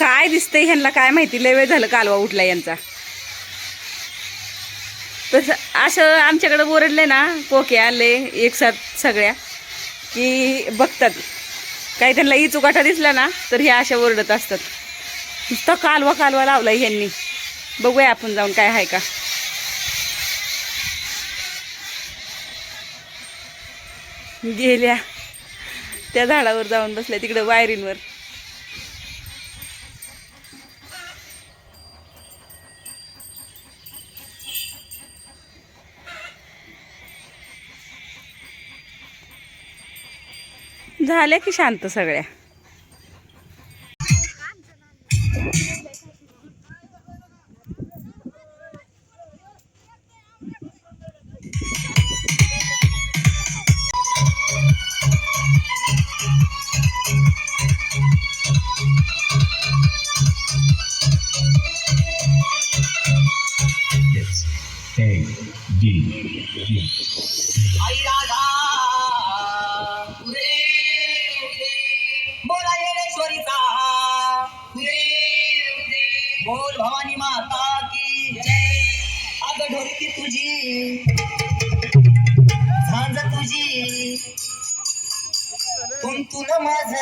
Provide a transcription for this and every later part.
काय दिसतंय ह्यांना काय माहिती? लय वेळ झालं कालवा उठला यांचा. तसं असं आमच्याकडं ओरडले ना कोके आले एक साथ सगळ्या की बघतात. काही त्यांना चुकाठा दिसला ना तर ह्या अशा ओरडत असतात. नुसता कालवा कालवा लावलाय ह्यांनी. बघूया आपण जाऊन काय आहे का. गेल्या त्या झाडावर जाऊन बसल्या तिकडं वायरींवर. झाल्या की शांत सगळ्या G. आई राधा भवानी माता की जय। अगं ढोलकी तुझी झांज तुझी तुंतुन माझ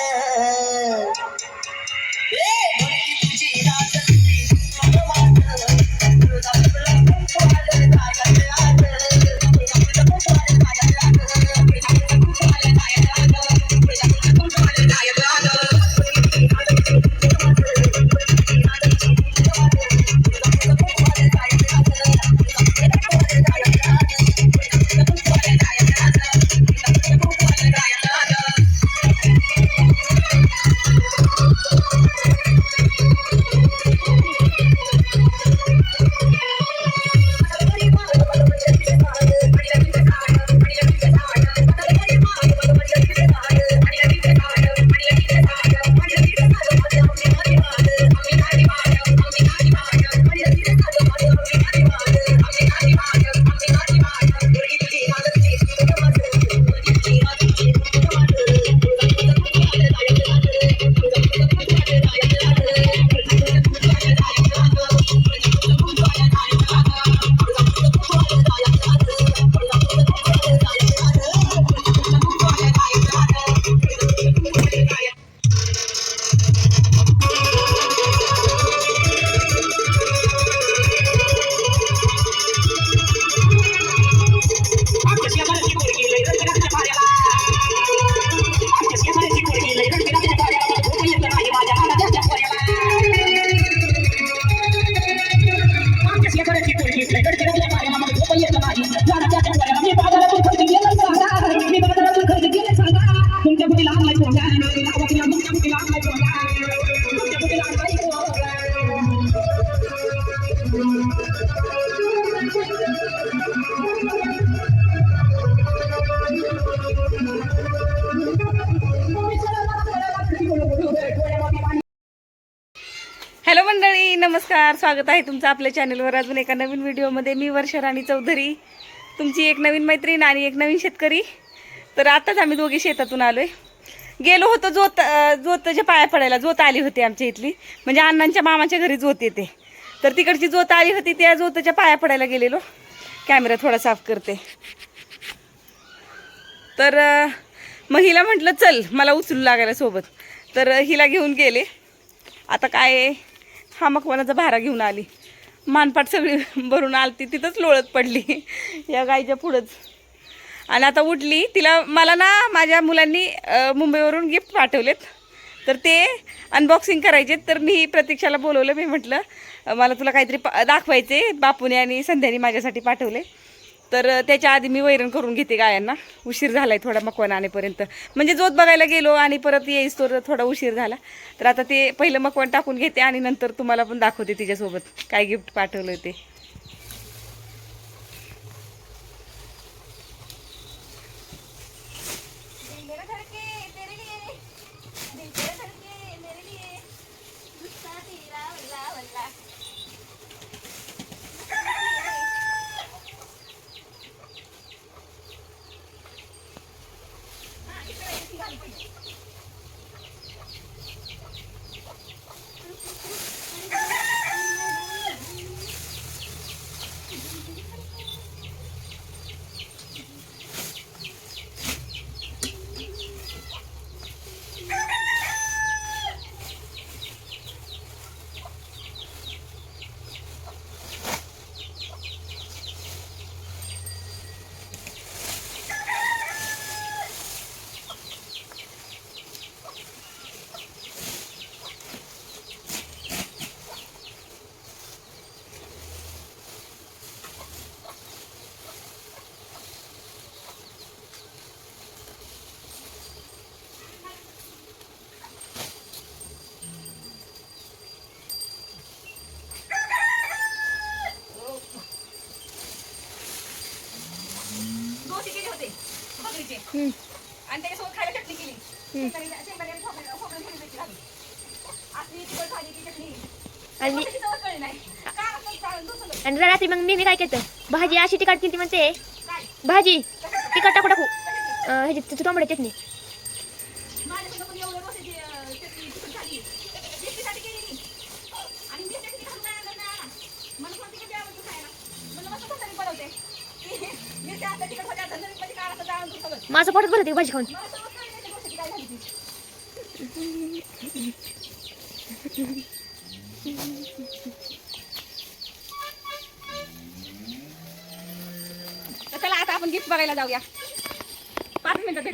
नमस्कार स्वागत आहे तुमचं आपल्या चॅनलवर अजून एका नवीन व्हिडिओमध्ये मी वर्षा राणी चौधरी. तुमची एक नवीन मैत्रीण आणि एक नवीन शेतकरी. तर आताच आम्ही दोघी शेतातून आलोय. गेलो होतो जोत जोतच्या पाया पडायला. जोत आली होती आमच्या इथली. म्हणजे अण्णांच्या मामाच्या घरी जोत येते. तर तिकडची जोत आली होती त्या जोतच्या पाया पडायला गेलेलो. कॅमेरा थोडा साफ करते. तर मग हिला म्हटलं चल मला उचलू लागायला सोबत. तर हिला घेऊन गेले. आता काय आहे, हा मकवानाचा भारा घेऊन आली. मानपाट सगळी भरून आलती तिथंच लोळत पडली. या गायच्या पुढंच. आणि आता उठली तिला मला ना माझ्या मुलांनी मुंबईवरून गिफ्ट पाठवलेत. तर ते अनबॉक्सिंग करायचे तर मी प्रतीक्षाला बोलवलं मी म्हटलं मला तुला काहीतरी पा दाखवायचे बापूने आणि संध्यानी माझ्यासाठी पाठवले. तर त्याच्या आधी मी वैरण करून घेते गायांना. उशीर झाला आहे थोडा मकवान आणेपर्यंत. म्हणजे जोत बघायला गेलो आणि परत येईस तर थोडा उशीर झाला. तर आता ते पहिलं मकवान टाकून घेते आणि नंतर तुम्हाला पण दाखवते तिच्यासोबत. काय गिफ्ट पाठवलं ते. आणि त्याच्यासोबत खायला चटणी केली. आणि खोबरं- खोबरं हिरवी मिरची घालून. असली तिखट झाली ती चटणी. आणि त्याची चवच कळली नाही. का? आपण चालून दुसरं आणि रात्री मग मी मी काय केलं? भाजी अशी तिखट केली म्हणते भाजी. तिखट टाकू टाकू. ह्याची टोमॅटो चटणी माझ्याकडनं पण एवढं रोसाची, अं, चटणी तिखट झाली. मिरचीसाठी केली मी. आणि मी चटणी घालून नाही आणलं, नाही आणलं. मला पण तिखट आवडतं खायला. म्हणलं मस्त खिचडी बनवते. मिरच्या आता तिखट होत्या, झणझणीतमध्ये माझं पोटात भरते भाजी खाऊन. ती. तर चला आता आपण गिफ्ट बघायला जाऊया. पाच मिनिटं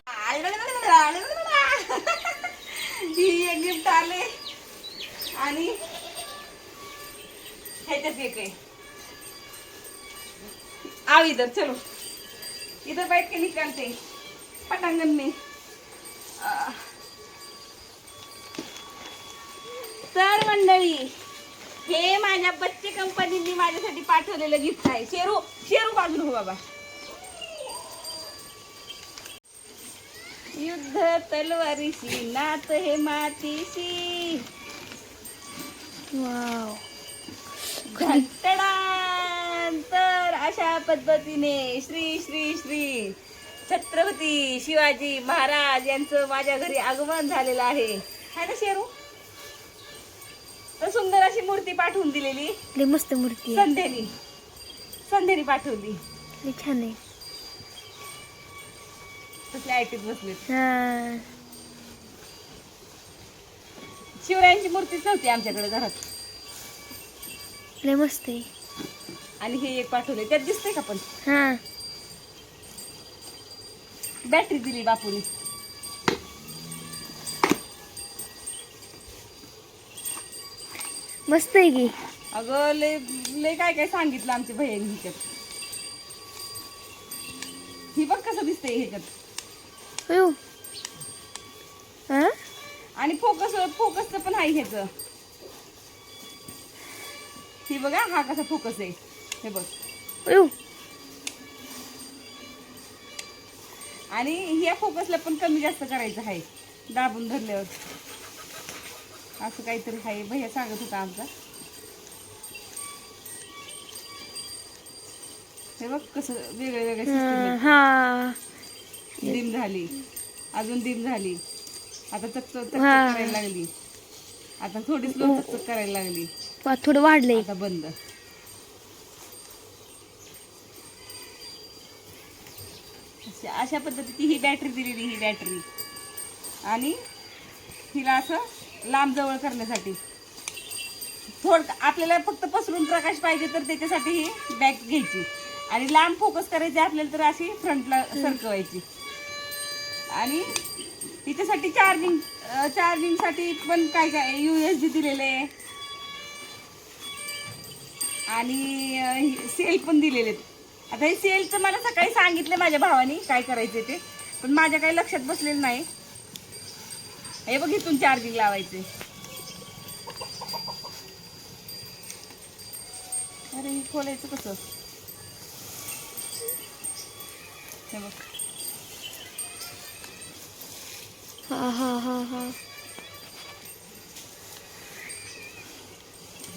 ही एक गिफ्ट आले. आणि ह्याच्यात एक आहे. आओ इधर चलो. इधर बैठ के निकलते पटांगण में. तर मंडळी हे माझ्या बच्चे कंपनीने माझ्यासाठी पाठवलेलं गिफ्ट आहे. शेरू शेरू बाजूला हो बाबा युद्ध तलवारीशी नात हे मातीशी. वाव. घंटडान तर अशा पद्धतीने श्री श्री श्री छत्रपती शिवाजी महाराज यांचं माझ्या घरी आगमन झालेलं आहे. है ना शेरू? तर सुंदर अशी मूर्ती पाठवून दिलेली. लई मस्त मूर्ती आहे. संध्यानी. संध्यानी पाठवली. लई छान आहे. तसल्या ऐटीत बसलेत हा. शिवरायांची मूर्तीच नव्हती आमच्याकडे घरात. लई मस्त आहे. आणि हे एक पाठवले त्यात दिसतंय का पण? हा. बॅटरी दिली बापूनी. मस्त आहे की. अगं लय लय काय काय सांगितलं आमची बहीण ह्याच्यात ही बघ कसं दिसतंय ह्याच्यात. अयो. हा? आणि फोकस फोकसचं पण आहे ह्याचं. ही बघा हा कसा फोकस आहे. हे बघ. आणि ह्या फोकसला पण कमी जास्त करायचं आहे. दाबून धरल्यावर. असं काहीतरी आहे. भैया सांगत होता आमचा. हे बघ कसं वेगळे वेगळे हा. हा. डिम झाली. अजून डिम झाली. आता चक चक हा. करायला लागली. आता थोडी स्लो चक करायला लागली. थोडं वाढलंय. आता बंद. अशा अशा पद्धतीची ही बॅटरी दिलेली ही बॅटरी आणि हिला असं लांब जवळ करण्यासाठी. थोड आपल्याला फक्त पसरून प्रकाश पाहिजे तर त्याच्यासाठी ही बॅग घ्यायची. आणि लांब फोकस करायची आपल्याला तर अशी फ्रंटला सरकवायची. आणि तिच्यासाठी चार्जिंग चार्जिंगसाठी पण काय काय यू एस डी दिलेले आहे. आणि सेल पण दिलेले आहेत. आता हे सेलचं मला सकाळी सांगितलं माझ्या भावानी काय करायचे ते पण माझ्या काही लक्षात बसलेलं नाही. हे बघ इथून चार्जिंग लावायचे अरे हे खोलायचं कसं? हे बघ. हा हा हा हा.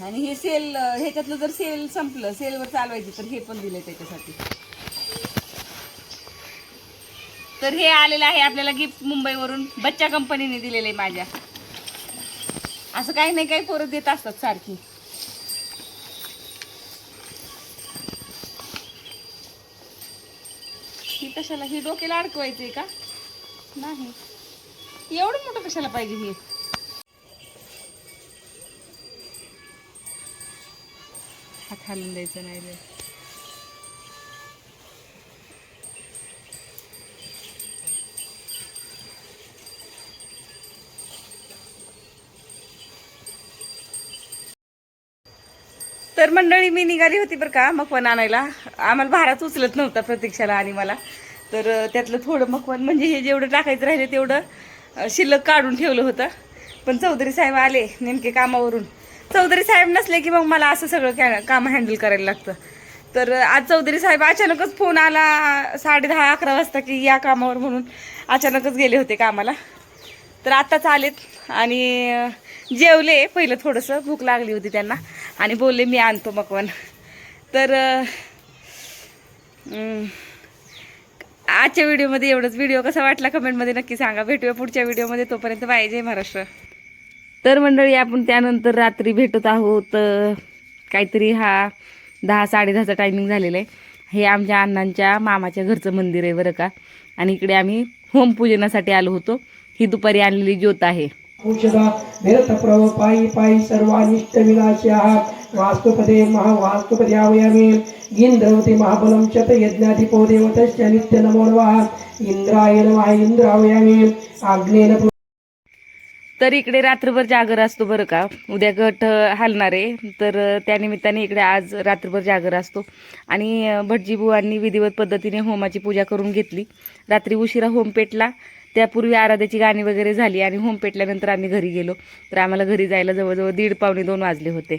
आणि हे सेल ह्याच्यातलं जर सेल संपलं सेलवर चालवायची तर हे पण दिलंय त्याच्यासाठी. तर हे आलेलं आहे आपल्याला गिफ्ट मुंबईवरून. बच्चा कंपनीने दिलेलं आहे माझ्या. असं काही नाही काही पोरं देत असतात सारखी. ही कशाला ही डोक्याला अडकवायचंय का? नाही. एवढं मोठं कशाला पाहिजे हे? हात हालून द्यायचं नाही रे तर मंडळी मी निघाली होती बरं का मकवन आणायला. आम्हाला भाराच उचलत नव्हता प्रतीक्षाला आणि मला. तर त्यातलं थोडं मकवन म्हणजे हे जेवढं टाकायचं राहिले तेवढं शिल्लक काढून ठेवलं होतं. पण चौधरी साहेब आले नेमके कामावरून. चौधरी साहेब नसले की मग मला असं सगळं कॅ काम हँडल करायला लागतं. तर आज चौधरी साहेब अचानकच फोन आला साडे दहा अकरा वाजता की या कामावर म्हणून अचानकच गेले होते कामाला. तर आत्ताच आलेत आणि जेवले पहिलं थोडंसं भूक लागली होती त्यांना आणि बोलले मी आणतो मकवन. तर आजच्या व्हिडिओमध्ये एवढंच. व्हिडिओ कसा वाटला कमेंटमध्ये नक्की सांगा. भेटूया पुढच्या व्हिडिओमध्ये तोपर्यंत बाय. जय महाराष्ट्र. तर मंडळी आपण त्यानंतर रात्री भेटत आहोत काहीतरी हा दहा साडेदहाचा टायमिंग झालेला आहे. हे आमच्या अण्णांच्या मामाच्या घरचं मंदिर आहे बरं का. आणि इकडे आम्ही होमपूजनासाठी आलो होतो. ही दुपारी आणलेली ज्योत आहे. औषधा पायी पायी सर्वानिष्ट विनाश्या वास्तुपदे महावास्तुपदे आवयामी. इंद्रवती महाबलं शत यज्ञाधिपो देवतश्च नित्य नमो. नमः इंद्राय नमः इंद्रावयामी. आग्नेन तर इकडे रात्रभर जागर असतो बरं का. उद्या गट हालणार हलणार आहे. तर त्यानिमित्ताने इकडे आज रात्रभर जागर असतो. आणि भटजीबुवांनी विधिवत पद्धतीने होमाची पूजा करून घेतली. रात्री उशिरा होम पेटला. त्यापूर्वी आराध्याची गाणी वगैरे झाली आणि होम पेटल्यानंतर आम्ही घरी गेलो. तर आम्हाला घरी जायला जवळजवळ दीड पावणे दोन वाजले होते.